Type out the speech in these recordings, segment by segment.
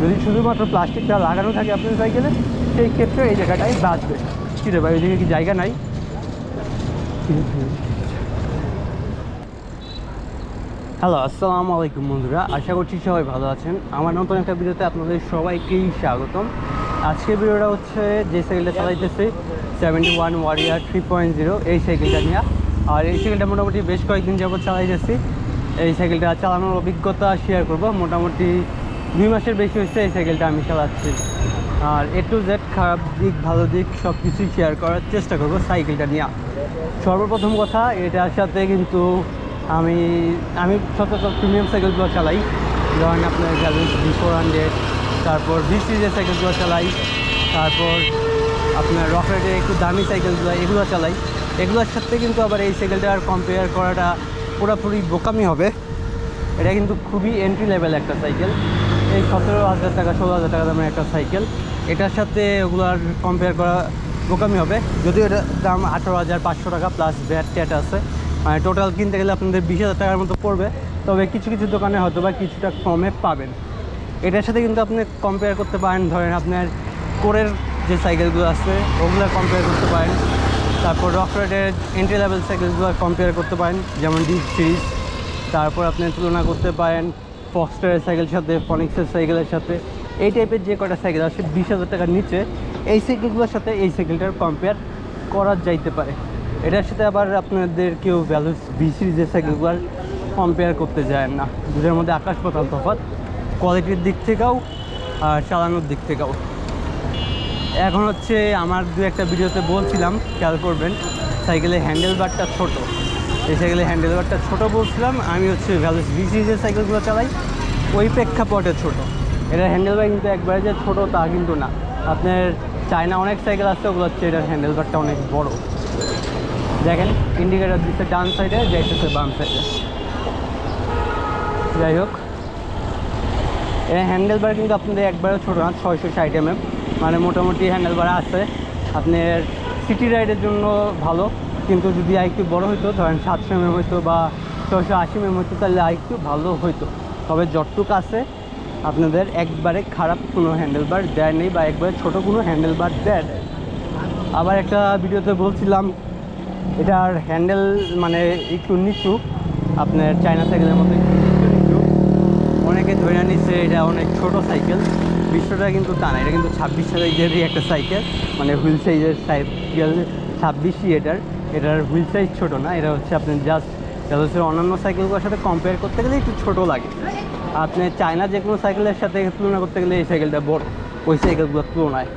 যদি শুধুমাত্র প্লাস্টিকটা লাগানো থাকে আপনার সাইকেলে, সেই ক্ষেত্রে এই জায়গাটাই বাঁচবে। কী রে ভাই কি জায়গা নাই? হ্যালো, আসসালামু আলাইকুম বন্ধুরা, আশা করছি সবাই ভালো আছেন। আমার নতুন একটা ভিডিওতে আপনাদের সবাইকেই স্বাগতম। আজকের ভিডিওটা হচ্ছে যে সাইকেলটা চালাইতেছি seventy one warrior three point zero এই সাইকেলটা নিয়ে। আর এই সাইকেলটা মোটামুটি বেশ কয়েকদিন যাবত চালাইতেছি। এই সাইকেলটা চালানোর অভিজ্ঞতা শেয়ার করব। মোটামুটি দুই মাসের বেশি হচ্ছে এই সাইকেলটা আমি চালাচ্ছি। আর এ টু জেড খারাপ দিক, ভালো দিক সব কিছুই শেয়ার করার চেষ্টা করব সাইকেলটা নিয়ে। সর্বপ্রথম কথা, এটার সাথে কিন্তু আমি আমি সচরাচর প্রিমিয়াম সাইকেলগুলো চালাই। ধরেন আপনার গ্যালেন্স ভি ফোর হান্ড্রেড তারপর ভি সিরিজের সাইকেলগুলো চালাই। তারপর আপনার রকেটের একটু দামি সাইকেলগুলো এগুলো চালাই। এগুলোর সাথে কিন্তু আবার এই সাইকেলটা আর কম্পেয়ার করাটা পুরোপুরি বোকামি হবে। এটা কিন্তু খুবই এন্ট্রি লেভেল একটা সাইকেল এই সতেরো হাজার টাকা, ষোলো হাজার টাকা দামের একটা সাইকেল। এটার সাথে ওগুলো আর কম্পেয়ার করা বোকামি হবে। যদিও এটার দাম আঠারো হাজার পাঁচশো টাকা প্লাস ভ্যাট ট্যাট আছে। মানে টোটাল কিনতে গেলে আপনাদের বিশ হাজার টাকার মতো পড়বে। তবে কিছু কিছু দোকানে হয়তো বা কিছুটা কমে পাবেন। এটার সাথে কিন্তু আপনি কম্পেয়ার করতে পারেন। ধরেন আপনার কোরের যে সাইকেলগুলো আছে, ওগুলো কম্পেয়ার করতে পারেন। তারপর রকরেটের এন্ট্রি লেভেল সাইকেলগুলো কম্পেয়ার করতে পারেন। যেমন ডিপ সিরিজ তারপর আপনি তুলনা করতে পারেন ফক্সটারের সাইকেলের সাথে ফনিক্সের সাইকেলের সাথে, এই টাইপের যে কটা সাইকেল আছে বিশ হাজার টাকার নিচে, এই সাইকেলগুলোর সাথে এই সাইকেলটার কম্পেয়ার করা যাইতে পারে। এটার সাথে আবার আপনাদের কেউ ভ্যালুস বি সিরিজের সাইকেলগুলোর কম্পেয়ার করতে যায় না। দুটোর মধ্যে আকাশ পাতাল তফাৎ কোয়ালিটির দিক থেকেও আর চালানোর দিক থেকেও। এখন হচ্ছে, আমার দু একটা ভিডিওতে বলছিলাম, খেয়াল করবেন সাইকেলের হ্যান্ডেল বারটা ছোটো। এই সাইকেলের হ্যান্ডেল বারটা ছোটো বলছিলাম, আমি হচ্ছে ভ্যালুস বি যে সাইকেলগুলো চালাই, ওই প্রেক্ষাপটে ছোটো। এটার হ্যান্ডেল বার কিন্তু একবারে যে ছোটো তা কিন্তু না। আপনার চায়না অনেক সাইকেল আছে, ওগুলো হচ্ছে এটার হ্যান্ডেল বারটা অনেক বড়। দেখেন ইন্ডিকেটার দিচ্ছে ডান সাইডে যাইতেছে বাম সাইডে যাই হোক, এর হ্যান্ডেল বার কিন্তু আপনাদের একবারে ছোটো না, ছয়শো ষাট এমএম মানে মোটামুটি হ্যান্ডেল বার আছে। আপনার সিটি রাইডের জন্য ভালো। কিন্তু যদি আরেকটু বড় হইতো, ধরেন সাতশো এমএম হইতো বা ছয়শো আশি এমএম হইতো, তাহলে আরেকটু ভালো হইতো। তবে যতটুক আছে, আপনাদের একবারে খারাপ কোনো হ্যান্ডেল বার দেয় নেই বা একবারে ছোটো কোনো হ্যান্ডেল বার দেয়। আবার একটা ভিডিওতে বলছিলাম, এটার হ্যান্ডেল মানে একটু নিচু, আপনার চায়না সাইকেলের মতো একটু নিচু নিচু। অনেকে ধরে নিচ্ছে এটা অনেক ছোট সাইকেল বিশ্বটা কিন্তু তা না, এটা কিন্তু ছাব্বিশ সাইজেরই একটা সাইকেল মানে হুইল সাইজের সাইকেল ছাব্বিশই এটার এটার হুইল সাইজ ছোট না, এটা হচ্ছে আপনি জাস্ট হচ্ছে অন্যান্য সাইকেলগুলোর সাথে কম্পেয়ার করতে গেলে একটু ছোটো লাগে। আপনি চায়না যে কোনো সাইকেলের সাথে তুলনা করতে গেলে এই সাইকেলটা বড়, ওই সাইকেলগুলোর তুলনায়।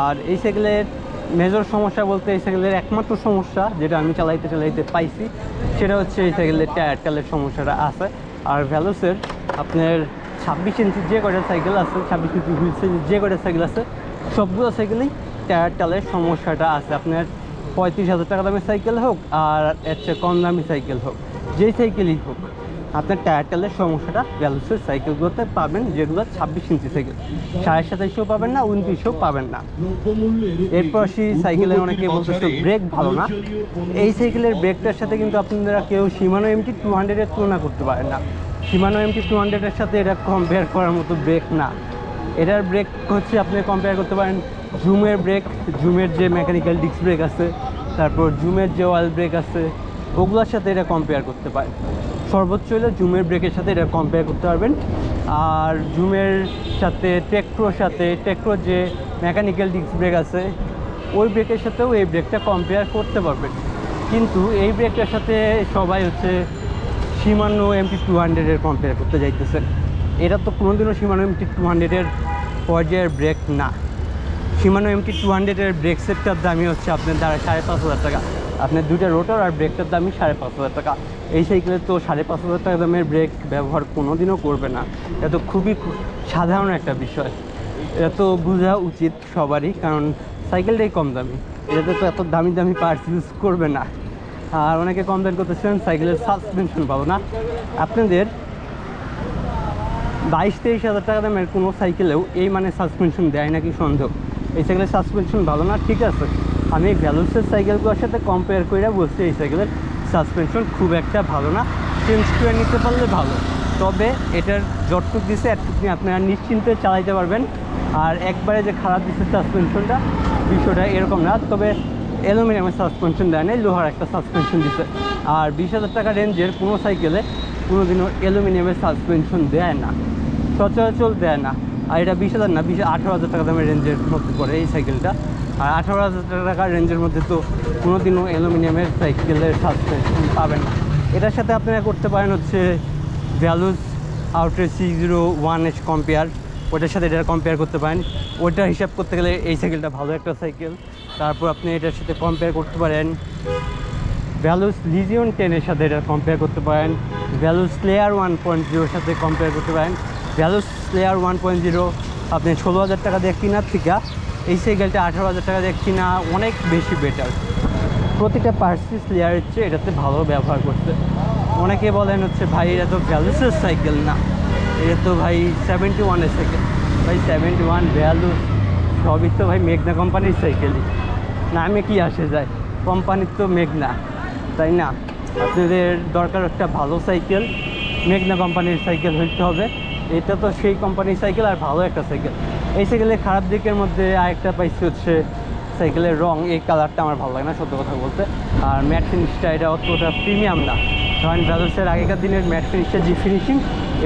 আর এই সাইকেলের মেজর সমস্যা বলতে এই সাইকেলের একমাত্র সমস্যা যেটা আমি চালাইতে চালাইতে পাইছি, সেটা হচ্ছে এই সাইকেলের টায়ার টালের সমস্যাটা আছে। আর ভ্যালোসের আপনার ছাব্বিশ ইঞ্চি যে কটা সাইকেল আছে, ছাব্বিশ ইঞ্চি হুইল সাইজের যে কটা সাইকেল আছে, সবগুলো সাইকেলেই টায়ার টালের সমস্যাটা আছে। আপনার পঁয়ত্রিশ হাজার টাকা দামের সাইকেল হোক আর চেয়ে কম দামি সাইকেল হোক, যেই সাইকেলই হোক, আপনার টায়ার টালের সমস্যাটা ভ্যালুসের সাইকেলগুলোতে পাবেন, যেগুলো ছাব্বিশ ইঞ্চি সাইকেল। সাড়ে সাতাইশও পাবেন না, উনত্রিশও পাবেন না। এরপর সেই সাইকেলের অনেকে বলতেছে ব্রেক ভালো না। এই সাইকেলের ব্রেকটার সাথে কিন্তু আপনারা কেউ সীমানো এমটি টু হান্ড্রেডের তুলনা করতে পারেন না। সীমানো এমটি টু হান্ড্রেডের সাথে এটা কম্পেয়ার করার মতো ব্রেক না। এটার ব্রেক হচ্ছে, আপনি কম্পেয়ার করতে পারেন, জুমের ব্রেক জুমের যে মেকানিক্যাল ডিস্ক ব্রেক আছে, তারপর জুমের যে অয়েল ব্রেক আছে, ওগুলোর সাথে এটা কম্পেয়ার করতে পারেন। সর্বোচ্চ হলে জুমের ব্রেকের সাথে এটা কম্পেয়ার করতে পারবেন। আর জুমের সাথে টেক্ট্রোর সাথে টেক্ট্রোর যে মেকানিক্যাল ডিস্ক ব্রেক আছে, ওই ব্রেকের সাথেও এই ব্রেকটা কম্পেয়ার করতে পারবেন। কিন্তু এই ব্রেকটার সাথে সবাই হচ্ছে সীমান্য এমটি টু হান্ড্রেডের কম্পেয়ার করতে যাইতেছেন এটা তো কোনোদিনও সীমানো এমটি টু হান্ড্রেডের পর্যায়ের ব্রেক না। সীমানো এমটি টু হান্ড্রেডের ব্রেক সেটটার দামই হচ্ছে আপনার দ্বারা সাড়ে পাঁচ হাজার টাকা। আপনার দুইটা রোটার আর ব্রেকটার দামই সাড়ে পাঁচ হাজার টাকা। এই সাইকেলে তো সাড়ে পাঁচ হাজার টাকা দামের ব্রেক ব্যবহার কোনোদিনও করবে না। এটা তো খুবই সাধারণ একটা বিষয়। এটা তো বোঝা উচিত সবারই, কারণ সাইকেলটাই কম দামি। এটাতে তো এত দামি দামি পার্টস ইউজ করবে না। আর অনেকে কমপ্লেন করতেছেন সাইকেলের সাসপেনশন ভালো না। আপনাদের বাইশ তেইশ হাজার টাকা দামের কোনো সাইকেলেও এই মানে সাসপেনশন দেয় নাকি সন্দেহ? এই সাইকেলের সাসপেনশন ভালো না, ঠিক আছে। আমি ভ্যালুসের সাইকেলগুলোর সাথে কম্পেয়ার করে বলছি, এই সাইকেলের সাসপেনশন খুব একটা ভালো না, চেঞ্জ করে নিতে পারলে ভালো। তবে এটার যতটুক দিছে, এতটুকু আপনারা নিশ্চিন্তে চালাইতে পারবেন। আর একবারে যে খারাপ দিচ্ছে সাসপেনশনটা, বিষয়টা এরকম না। তবে অ্যালুমিনিয়ামের সাসপেনশন দেয় নাই, লোহার একটা সাসপেনশন দিছে। আর বিশ হাজার টাকা রেঞ্জের কোনো সাইকেলে কোনো দিনও অ্যালুমিনিয়ামের সাসপেনশন দেয় না। সচরাচর দেয় না। আর এটা বিশ হাজার না, বিশ, আঠারো হাজার টাকা দামের রেঞ্জের মধ্যে পড়ে এই সাইকেলটা আর আঠারো হাজার টাকার রেঞ্জের মধ্যে তো কোনোদিনও অ্যালুমিনিয়ামের সাইকেলের সাসপেনশন পাবেন না। এটার সাথে আপনারা করতে পারেন হচ্ছে ভ্যালুস আউটের C zero one S compare ওটার সাথে এটা কম্পেয়ার করতে পারেন। ওইটা হিসাব করতে গেলে এই সাইকেলটা ভালো একটা সাইকেল তারপর আপনি এটার সাথে কম্পেয়ার করতে পারেন। ভ্যালুস লিজিয়ন টেনের সাথে এটা কম্পেয়ার করতে পারেন। ভ্যালুস স্লেয়ার ওয়ান পয়েন্ট জিরোর সাথে কম্পেয়ার করতে পারেন। ভ্যালুস স্লেয়ার ওয়ান পয়েন্ট জিরো আপনি ষোলো হাজার টাকা দিয়ে কেনার থেকে এই সাইকেলটা আঠারো হাজার টাকা দিয়ে কিনা অনেক বেশি বেটার প্রতিটা পার্সিস লেয়ারের চেয়ে এটাতে ভালো ব্যবহার করতে অনেকে বলেন হচ্ছে, ভাই, এটা তো ভ্যালুসের সাইকেল না। এটা তো ভাই সেভেন্টি ওয়ানের সাইকেল ভাই সেভেন্টি ওয়ান ভ্যালু সবই তো ভাই মেঘনা কোম্পানির সাইকেলই নামে কি আসে যায় কোম্পানির তো মেঘনা তাই না? আপনাদের দরকার একটা ভালো সাইকেল মেঘনা কোম্পানির সাইকেল হইতে হবে। এটা তো সেই কোম্পানির সাইকেল আর ভালো একটা সাইকেল এই সাইকেলের খারাপ দিকের মধ্যে আরেকটা পাইছি হচ্ছে সাইকেলের রং, এই কালারটা আমার ভালো লাগে না, সত্য কথা বলতে। আর ম্যাট ফিনিশটা এটা অতটা প্রিমিয়াম না। কারণ ভ্যালোসের আগেকার দিনের ম্যাট ফিনিশটা যে ফিনিশিং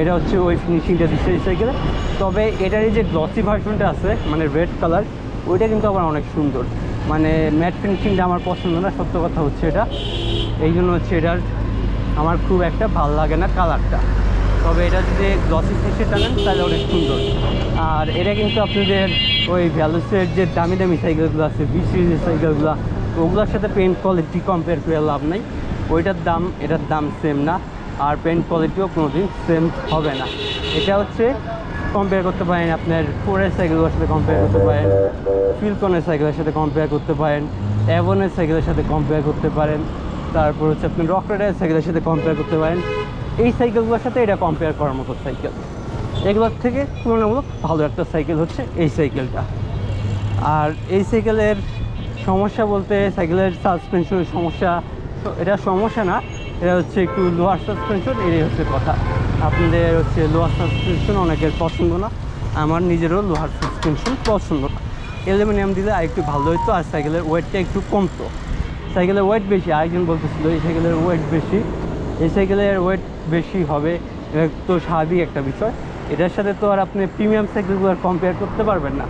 এটা হচ্ছে ওই ফিনিশিংটা দিচ্ছে এই সাইকেলে তবে এটারই যে গ্লসি ভার্সনটা আছে মানে রেড কালার ওইটা কিন্তু আবার অনেক সুন্দর। মানে ম্যাট ফিনিশিংটা আমার পছন্দ না, সত্য কথা হচ্ছে এটা। এই জন্য হচ্ছে এটার আমার খুব একটা ভালো লাগে না কালারটা তবে এটা যদি গ্লসি ফিনিশে টানেন, তাহলে অনেক সুন্দর। আর এটা কিন্তু আপনাদের ওই ভ্যালুসের যে দামি দামি সাইকেলগুলো আছে বি সিরিজের সাইকেলগুলো, ওগুলোর সাথে পেন্ট কোয়ালিটি কম্পেয়ার করে লাভ নেই। ওইটার দাম, এটার দাম সেম না, আর পেন্ট কোয়ালিটিও কোনো দিন সেম হবে না। এটা হচ্ছে কম্পেয়ার করতে পারেন আপনার ফোরের সাইকেলের সাথে কম্পেয়ার করতে পারেন ফিলকনের সাইকেলের সাথে কম্পেয়ার করতে পারেন অ্যাভনের সাইকেলের সাথে কম্পেয়ার করতে পারেন, তারপর হচ্ছে আপনি রক সাইকেলের সাথে কম্পেয়ার করতে পারেন। এই সাইকেলগুলোর সাথে এটা কম্পেয়ার করার মতো সাইকেল। এগুলোর থেকে তুলনামূলক ভালো একটা সাইকেল হচ্ছে এই সাইকেলটা। আর এই সাইকেলের সমস্যা বলতে সাইকেলের সাসপেনশনের সমস্যা তো এটা সমস্যা না, এটা হচ্ছে একটু লোয়ার সাসপেনশন এটাই হচ্ছে কথা। আপনাদের হচ্ছে লোয়ার সাসপেনশন অনেকের পছন্দ না, আমার নিজেরও লোহার সাসপেনশন পছন্দ না। অ্যালুমিনিয়াম দিলে আর একটু ভালো হতো আর সাইকেলের ওয়েটটা একটু কমতো। সাইকেলের ওয়েট বেশি, আরেকজন বলতেছিল, এই সাইকেলের ওয়েট বেশি। এই সাইকেলের ওয়েট বেশি হবে তো স্বাভাবিক একটা বিষয়। এটার সাথে তো আর আপনি প্রিমিয়াম সাইকেলগুলো আর কম্পেয়ার করতে পারবেন না।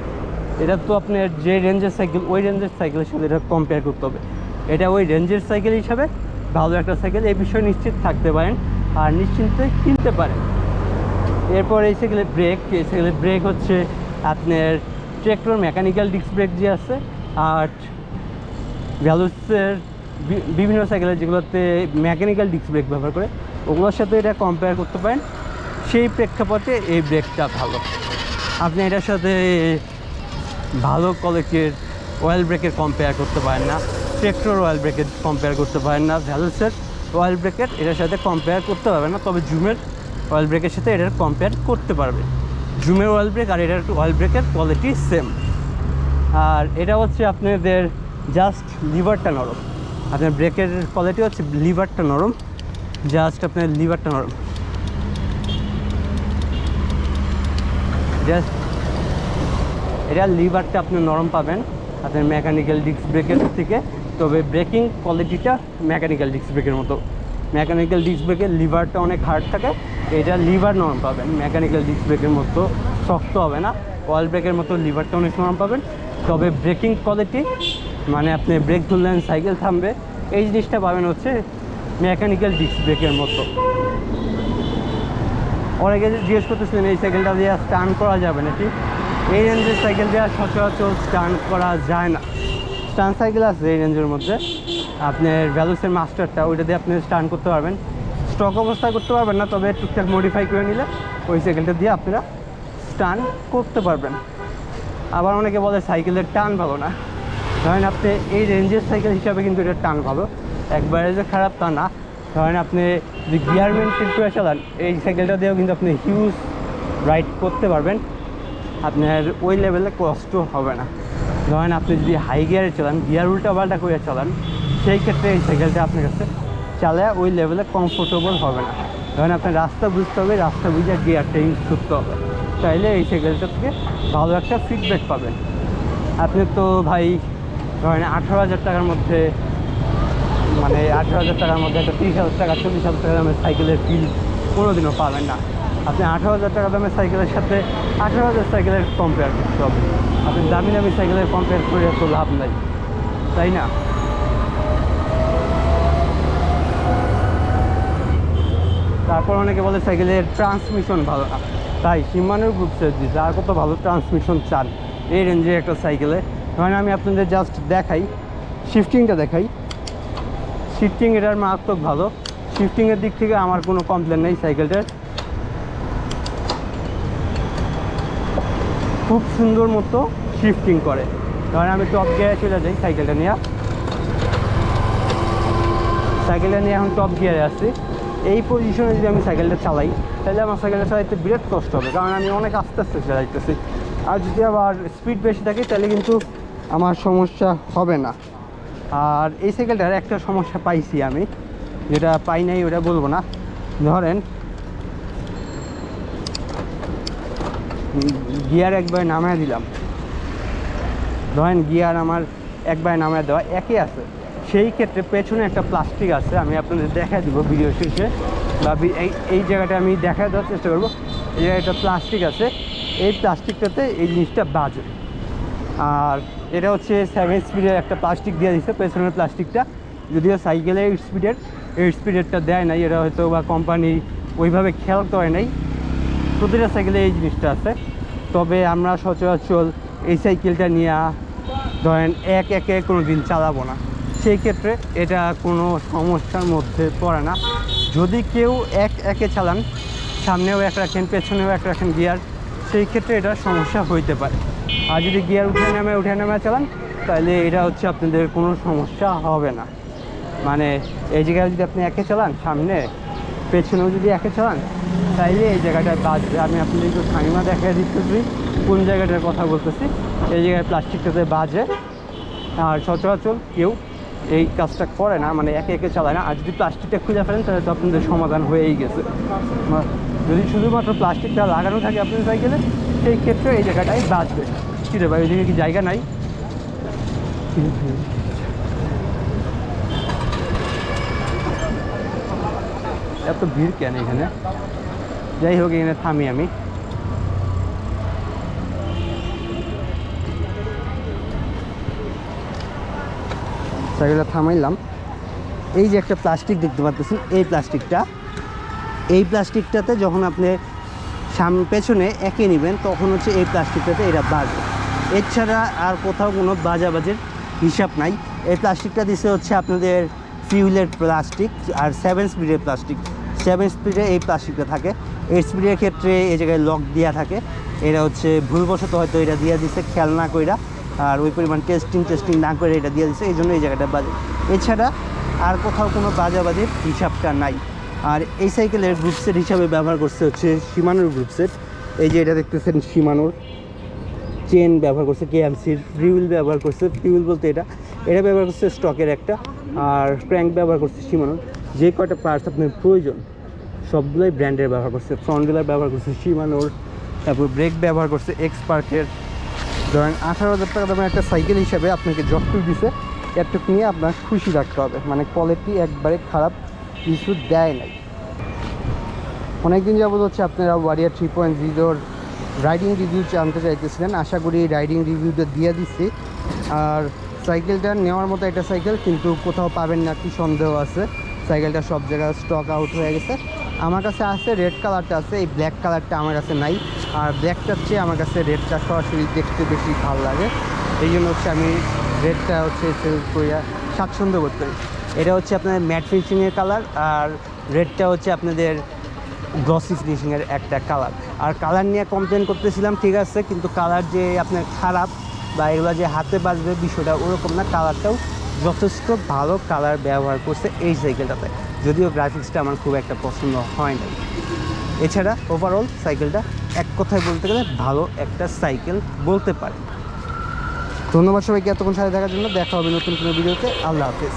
এটা তো আপনার যে রেঞ্জের সাইকেল ওই রেঞ্জের সাইকেলের সাথে এটা কম্পেয়ার করতে হবে। এটা ওই রেঞ্জের সাইকেল হিসাবে ভালো একটা সাইকেল এই বিষয়ে নিশ্চিত থাকতে পারেন আর নিশ্চিন্তে কিনতে পারেন। এরপর এই সাইকেলের ব্রেক এই সাইকেলের ব্রেক হচ্ছে আপনার ট্রেক্টর মেকানিক্যাল ডিস্ক ব্রেক যে আছে, আর ভ্যালুসের বিভিন্ন সাইকেলের যেগুলোতে মেকানিক্যাল ডিস্ক ব্রেক ব্যবহার করে, ওগুলোর সাথে এটা কম্পেয়ার করতে পারেন। সেই প্রেক্ষাপটে এই ব্রেকটা ভালো। আপনি এটার সাথে ভালো কোয়ালিটির অয়েল ব্রেকের কম্পেয়ার করতে পারেন না। ট্রেক্টর অয়েল ব্রেকের কম্পেয়ার করতে পারেন না। ভ্যালুসের অয়েল ব্রেকের এটার সাথে কম্পেয়ার করতে পারবেন না। তবে জুমের অয়েল ব্রেকের সাথে এটার কম্পেয়ার করতে পারবেন। জুমের অয়েল ব্রেক আর এটার অয়েল ব্রেকের কোয়ালিটি সেম আর এটা হচ্ছে আপনাদের জাস্ট লিভারটা নরম। আপনার ব্রেকের কোয়ালিটি হচ্ছে লিভারটা নরম জাস্ট আপনার লিভারটা নরম। জাস্ট এটা লিভারটা আপনি নরম পাবেন, আপনার মেকানিক্যাল ডিস্ক ব্রেকের থেকে, তবে ব্রেকিং কোয়ালিটিটা মেকানিক্যাল ডিস্ক ব্রেকের মতো। মেকানিক্যাল ডিস্ক ব্রেকের লিভারটা অনেক হার্ড থাকে, এটা লিভার নরম পাবেন মেকানিক্যাল ডিস্ক ব্রেকের মতো শক্ত হবে না অয়েল ব্রেকের মতো লিভারটা অনেক নরম পাবেন, তবে ব্রেকিং কোয়ালিটি মানে আপনি ব্রেক ধরলেন সাইকেল থামবে। এই জিনিসটা পাবেন হচ্ছে মেকানিক্যাল ডিস্ক ব্রেকের মতো। অনেকে জিজ্ঞেস করতেছিলেন, এই সাইকেলটা দিয়ে স্টান করা যাবে নাকি? এই রেঞ্জের সাইকেল দিয়ে সচরাচর স্টান করা যায় না। স্টান সাইকেল আছে এই রেঞ্জের মধ্যে। আপনার ভ্যালুসের মাস্টারটা ওইটা দিয়ে আপনি স্টান করতে পারবেন। স্টক অবস্থায় করতে পারবেন না, তবে টুকটাক মডিফাই করে নিলে ওই সাইকেলটা দিয়ে আপনারা স্টান করতে পারবেন। আবার অনেকে বলে সাইকেলের টান ভালো না। ধরেন আপনি এই রেঞ্জের সাইকেল হিসাবে কিন্তু এটা টান ভালো। একবারে যে খারাপ তা না। ধরেন আপনি যদি গিয়ার মেনটেন করে চালান, এই সাইকেলটা দিয়েও কিন্তু আপনি হিউজ রাইড করতে পারবেন। আপনার ওই লেভেলে কষ্ট হবে না। ধরেন আপনি যদি হাই গিয়ারে চালান গিয়ার উল্টা পাল্টা করে চালান, সেই ক্ষেত্রে এই সাইকেলটা আপনার কাছে চালায় ওই লেভেলে কমফোর্টেবল হবে না। ধরেন আপনার রাস্তা বুঝতে হবে, রাস্তা বুঝে গিয়ারটা ইউজ করতে হবে। তাইলে এই সাইকেলটা থেকে ভালো একটা ফিডব্যাক পাবেন। আপনি তো ভাই ধরেন আঠারো হাজার টাকার মধ্যে মানে আঠারো হাজার টাকার মধ্যে একটা তিরিশ হাজার টাকা, চল্লিশ হাজার টাকা দামের সাইকেলের ফিল কোনোদিনও পাবেন না। আপনি আঠারো হাজার টাকা দামের সাইকেলের সাথে আঠারো হাজার সাইকেলের কম্পেয়ার করতে হবে। আপনি দামি দামি সাইকেলের কম্পেয়ার করে তো লাভ নাই, তাই না? তারপর অনেকে বলে সাইকেলের ট্রান্সমিশন ভালো তাই সিমানোর গ্রুপ সেট দিচ্ছে আর কত ভালো ট্রান্সমিশন চান? এই রেঞ্জের একটা সাইকেলে ধরেন আমি আপনাদের জাস্ট দেখাই শিফটিংটা দেখাই। শিফটিং এটার মারাত্মক ভালো। শিফটিংয়ের দিক থেকে আমার কোনো কমপ্লেন নেই সাইকেলটার। খুব সুন্দর মতো শিফটিং করে। ধরেন আমি টপ গিয়ারে চলে যাই সাইকেলটা নিয়ে। সাইকেলটা নিয়ে এখন টপ গিয়ারে আসছি এই পজিশনে যদি আমি সাইকেলটা চালাই, তাহলে আমার সাইকেলটা চালাইতে বিরাট কষ্ট হবে, কারণ আমি অনেক আস্তে আস্তে চালাইতেছি। আর যদি আবার স্পিড বেশি থাকে, তাহলে কিন্তু আমার সমস্যা হবে না। আর এই সাইকেলটার একটা সমস্যা পাইছি আমি, যেটা পাই নাই ওটা বলব না। ধরেন, গিয়ার একবার নামায় দিলাম। ধরেন গিয়ার আমার একবার নামায় দেওয়া একই আছে। সেই ক্ষেত্রে পেছনে একটা প্লাস্টিক আছে, আমি আপনাদের দেখাই দিব ভিডিও শেষে। বা এই জায়গাটা আমি দেখা দেওয়ার চেষ্টা করব। এই জায়গায় একটা প্লাস্টিক আছে, এই প্লাস্টিকটাতে এই জিনিসটা বাজে। আর এটা হচ্ছে সেভেন স্পিডের একটা প্লাস্টিক দিয়ে দিচ্ছে পেছনের প্লাস্টিকটা যদিও সাইকেলের এইট স্পিডের এইট স্পিডেরটা দেয় নাই এটা হয়তো বা কোম্পানি ওইভাবে খেয়াল করে নাই। প্রতিটা সাইকেলে এই জিনিসটা আছে। তবে আমরা সচরাচর এই সাইকেলটা নিয়ে ধরেন এক একে কোনো দিন চালাবো না। সেই ক্ষেত্রে এটা কোনো সমস্যার মধ্যে পড়ে না। যদি কেউ এক একে চালান, সামনেও এক রাখেন, পেছনেও এক রাখেন গিয়ার সেই ক্ষেত্রে এটা সমস্যা হইতে পারে। আর যদি গিয়ার উঠে নামে উঠে নামে চালান, তাহলে এটা হচ্ছে আপনাদের কোনো সমস্যা হবে না। মানে এই জায়গায় যদি আপনি একে চালান, সামনে, পেছনেও যদি একে চালান, তাইলে এই জায়গাটায় বাজবে আমি আপনাদের একটু খানিমা দেখা দিতেছি কোন জায়গাটার কথা বলতেছি। এই জায়গায় প্লাস্টিকটাতে বাজে, আর সচরাচর কেউ এই কাজটা করে না মানে একে একে চালায় না। আর যদি প্লাস্টিকটা খুঁজে ফেলেন, তাহলে তো আপনাদের সমাধান হয়েই গেছে। যদি শুধুমাত্র প্লাস্টিকটা লাগানো থাকে আপনাদের সাইকেলে সেই ক্ষেত্রে এই জায়গাটায় বাজবে কী রে ভাই, ওইদিকে কি জায়গা নাই? এত ভিড় কেন এখানে? যাই হোক, এখানে থামি আমি। সাইকেলটা থামাইলাম। এই যে একটা প্লাস্টিক দেখতে পাচ্ছেন এই প্লাস্টিকটা। এই প্লাস্টিকটাতে যখন আপনি সাম, পেছনে একে নেবেন, তখন হচ্ছে এই প্লাস্টিকটাতে এটা বাজে এছাড়া আর কোথাও কোনো বাজাবাজের হিসাব নাই। এই প্লাস্টিকটা দিছে হচ্ছে আপনাদের ফিউলের প্লাস্টিক আর সেভেন স্পিডের প্লাস্টিক। সেভেন স্পিডে এই প্লাস্টিকটা থাকে। এইট স্পিডের ক্ষেত্রে এই জায়গায় লক দেওয়া থাকে। এটা হচ্ছে ভুলবশত হয়তো এটা দিয়ে দিছে, খেয়াল না কইরা। আর ওই পরিমাণ টেস্টিং টেস্টিং না করে এটা দিয়ে দিছে, এই জন্য এই জায়গাটা বাজে। এছাড়া আর কোথাও কোনো বাজাবাজির হিসাবটা নাই। আর এই সাইকেলের গ্রুপ সেট হিসাবে ব্যবহার করছে হচ্ছে সীমানোর গ্রুপ সেট এই যে এটা দেখতেছেন সীমানোর চেন ব্যবহার করছে কেএমসির ফিউল ব্যবহার করছে। ফিউল বলতে এটা এটা ব্যবহার করছে স্টকের একটা। আর ক্র্যাঙ্ক ব্যবহার করছে সীমানোর। যে কয়টা পার্টস আপনার প্রয়োজন, সবগুলোই ব্র্যান্ডের ব্যবহার করছে। ফ্রন্ট বিলার ব্যবহার করছে সীমানোর, তারপর ব্রেক ব্যবহার করছে এক্সপার্টের ধরেন আঠারো হাজার টাকা দামের একটা সাইকেল হিসাবে আপনাকে যতটুকু দিছে, এতটুকু নিয়ে আপনার খুশি রাখতে হবে। মানে কোয়ালিটি একবারে খারাপ কিছু দেয় নাই। অনেকদিন যাবত হচ্ছে আপনারা ওয়ারিয়ার থ্রি পয়েন্ট জিরোর রাইডিং রিভিউ জানতে চাইতেছিলেন। আশা করি রাইডিং রিভিউটা দিয়ে দিচ্ছি। আর সাইকেলটা নেওয়ার মতো একটা সাইকেল কিন্তু কোথাও পাবেন না, কি সন্দেহ আছে? সাইকেলটা সব জায়গায় স্টক আউট হয়ে গেছে। আমার কাছে আছে রেড কালারটা আছে, এই ব্ল্যাক কালারটা আমার কাছে নাই। আর ব্ল্যাকটার চেয়ে আমার কাছে রেডটা সরাসরি দেখতে বেশি ভালো লাগে। এই জন্য হচ্ছে আমি রেডটা হচ্ছে সেল করিয়া স্বাচ্ছন্দ্য করতে করি। এটা হচ্ছে আপনাদের ম্যাট ফিনিশিংয়ের কালার আর রেডটা হচ্ছে আপনাদের গ্লসি ফিনিশিংয়ের একটা কালার। আর কালার নিয়ে কমপ্লেন করতেছিলাম, ঠিক আছে, কিন্তু কালার যে আপনার খারাপ বা এগুলো যে হাতে বাজবে বিষয়টা ওরকম না, কালারটাও যথেষ্ট ভালো কালার ব্যবহার করছে এই সাইকেলটাতে যদিও গ্রাফিক্সটা আমার খুব একটা পছন্দ হয় নাই। এছাড়া ওভারঅল সাইকেলটা এক কথায় বলতে গেলে ভালো একটা সাইকেল বলতে পারে। ধন্যবাদ সবাইকে, এতক্ষণ সাথে দেখার জন্য। দেখা হবে নতুন কোনো ভিডিওতে। আল্লাহ হাফেজ।